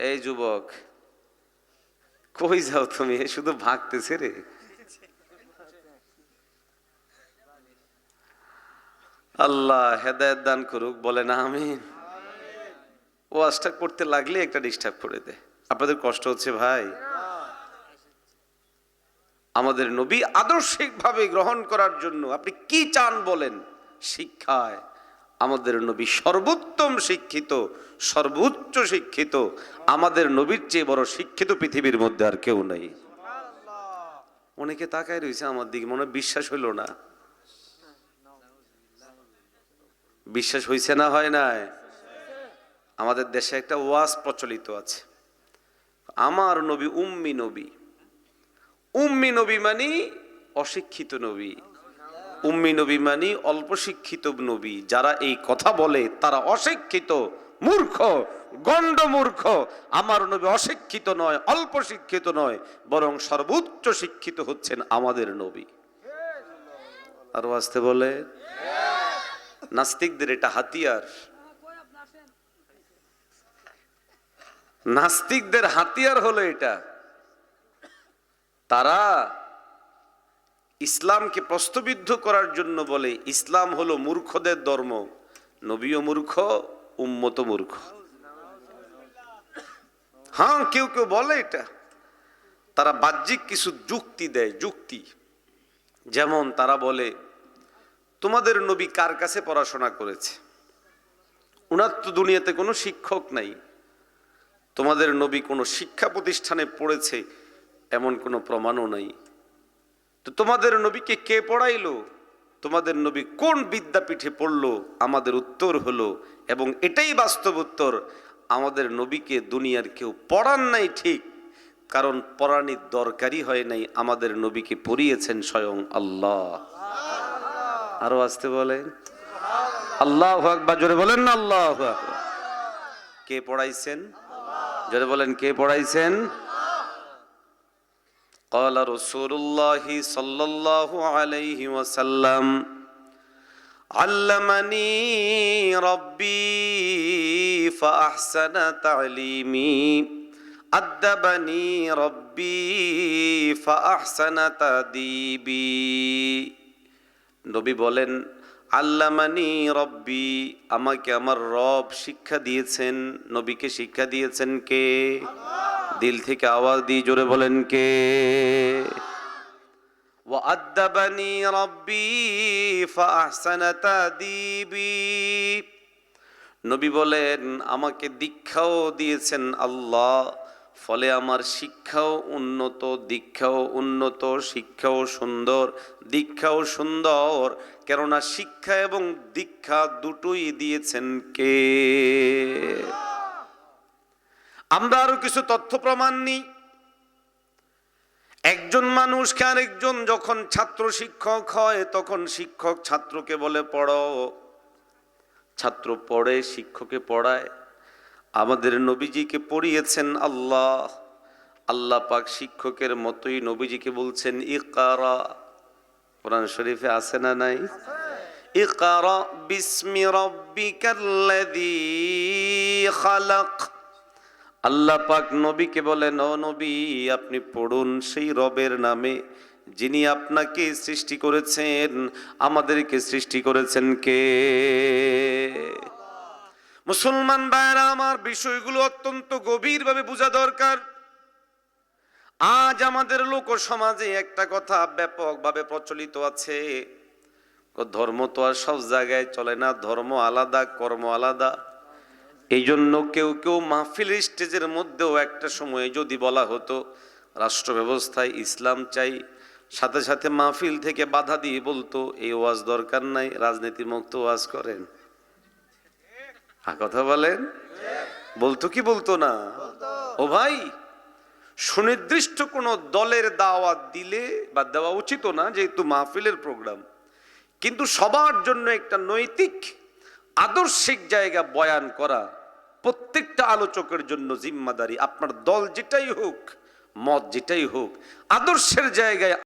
এই যুবক, কই যাও তুমি? শুধু ভাগতেছে রে। আল্লাহ হেদায়ত দান করুক বলে না আমি ওয়াজটা করতে লাগলে একটা ডিস্টার্ব করে দে। আপনাদের কষ্ট হচ্ছে ভাই? আমাদের নবী আদর্শিকভাবে গ্রহণ করার জন্য আপনি কি চান বলেন? শিক্ষায়। আমাদের নবী সর্বোত্তম শিক্ষিত, সর্বোচ্চ শিক্ষিত, আমাদের নবীর চেয়ে বড় শিক্ষিত পৃথিবীর মধ্যে আর কেউ নেই। অনেকে তাকায় রয়েছে আমার দিকে, মনে বিশ্বাস হইল না। বিশ্বাস হইছে না হয় নাই? আমাদের দেশে একটা ওয়াজ প্রচলিত আছে। আমার নবী উম্মি নবী। উম্মি নবী মানে অশিক্ষিত নবী। উম্মি নবী মানে অল্প শিক্ষিত নবী। যারা এই কথা বলে, তারা অশিক্ষিত, মূর্খ গণ্ড মূর্খ আমার নবী অশিক্ষিত নয় অল্প শিক্ষিত নয়, বরং সর্বোচ্চ শিক্ষিত হচ্ছেন আমাদের নবী। আরও আসতে বলে? নাস্তিকদের এটা হাতিয়ার। নাস্তিকদের হাতিয়ার হলো এটা। তারা ইসলামকে প্রশ্নবিদ্ধ করার জন্য বলে, ইসলাম হলো মূর্খদের ধর্ম। নবীও মূর্খ উম্মত মূর্খ। হ্যাঁ কেউ কেউ বলে এটা। তারা বাহ্যিক কিছু যুক্তি দেয়, যুক্তি। যেমন তারা বলে, তোমাদের নবী কার কাছে পড়াশোনা করেছে? উনার তো দুনিয়াতে কোনো শিক্ষক নাই। তোমাদের নবী কোনো শিক্ষা প্রতিষ্ঠানে পড়েছে, এমন কোনো প্রমাণও নাই। তো তোমাদের নবীকে কে পড়াইলো? তোমাদের নবী কোন বিদ্যাপীঠে পড়ল? আমাদের উত্তর হলো, এবং এটাই বাস্তব উত্তর, আমাদের নবীকে দুনিয়ার কেউ পড়ান নাই ঠিক, কারণ পড়ানির দরকারই হয় নাই, আমাদের নবীকে পড়িয়েছেন স্বয়ং আল্লাহ। আরও আসতে বলেন আল্লাহ আকবার, জোরে বলেন না আল্লাহ কে পড়াইছেন? জোরে বলেন, কে পড়াইছেন? قال رسول الله صلى الله عليه وسلم علمني ربي فأحسن تعليمي أدبني ربي فأحسن تأديبي নবী বলেন আল্লামানি রব্বি আমাকে আমার রব শিক্ষা দিয়েছেন নবীকে শিক্ষা দিয়েছেন কে দিল থেকে আওয়াজ দিয়ে জোরে বলেন কে وأدبني ربي فأحسن تأديبي নবী বলেন আমাকে দীক্ষাও দিয়েছেন আল্লাহ ফলে আমার শিক্ষাও উন্নত দীক্ষাও উন্নত শিক্ষাও সুন্দর দীক্ষাও সুন্দর কেননা শিক্ষা এবং দীক্ষা দুটোই দিয়েছেন কে আমরা আরও কিছু তথ্য প্রমাণ নিই। একজন মানুষকে আরেকজন যখন ছাত্র শিক্ষক হয়, তখন শিক্ষক ছাত্রকে বলে, পড়ো। ছাত্র পড়ে, শিক্ষকে পড়ায়। আমাদের নবীজিকে পড়িয়েছেন আল্লাহ। আল্লাহ পাক শিক্ষকের মতোই নবীজিকে বলছেন, ইকারা। কোরআন শরীফে আছে না নাই? ইকারা বিসমি রব্বিকাল্লাযী খালাক। আল্লাহ পাক নবীকে বলেন, ও নবী, আপনি পড়ুন সেই রবের নামে, যিনি আপনাকে সৃষ্টি করেছেন। আমাদেরকে সৃষ্টি করেছেন কে? মুসলমান ভাইরা আমার বিষয়গুলো অত্যন্ত গভীরভাবে বোঝা দরকার। আজ আমাদের লোক সমাজে একটা কথা ব্যাপকভাবে প্রচলিত আছে। ধর্ম তো আর সব জায়গায় চলে না, ধর্ম আলাদা, কর্ম আলাদা। এই জন্য কেউ কেউ মাহফিল স্টেজের মধ্যেও একটা সময়ে যদি বলা হতো রাষ্ট্র ব্যবস্থায় ইসলাম চাই, সাথে সাথে মাহফিল থেকে বাধা দিয়ে বলতো, এই ওয়াজ দরকার নাই রাজনীতি মুক্ত ওয়াজ করেন। আর কথা বলেন? বলতো কি বলতো না? ও ভাই, সুনির্দিষ্ট কোনো দলের দাওয়াত দিলে বা দেওয়া উচিত না যেহেতু মাহফিলের প্রোগ্রাম। কিন্তু সবার জন্য একটা নৈতিক আদর্শিক জায়গা বয়ান করা প্রত্যেকটা আলোচকের জন্য জিম্মাদারি। আপনার দল যেটাই হোক, মত যেটাই হোক, আদর্শের জায়গায়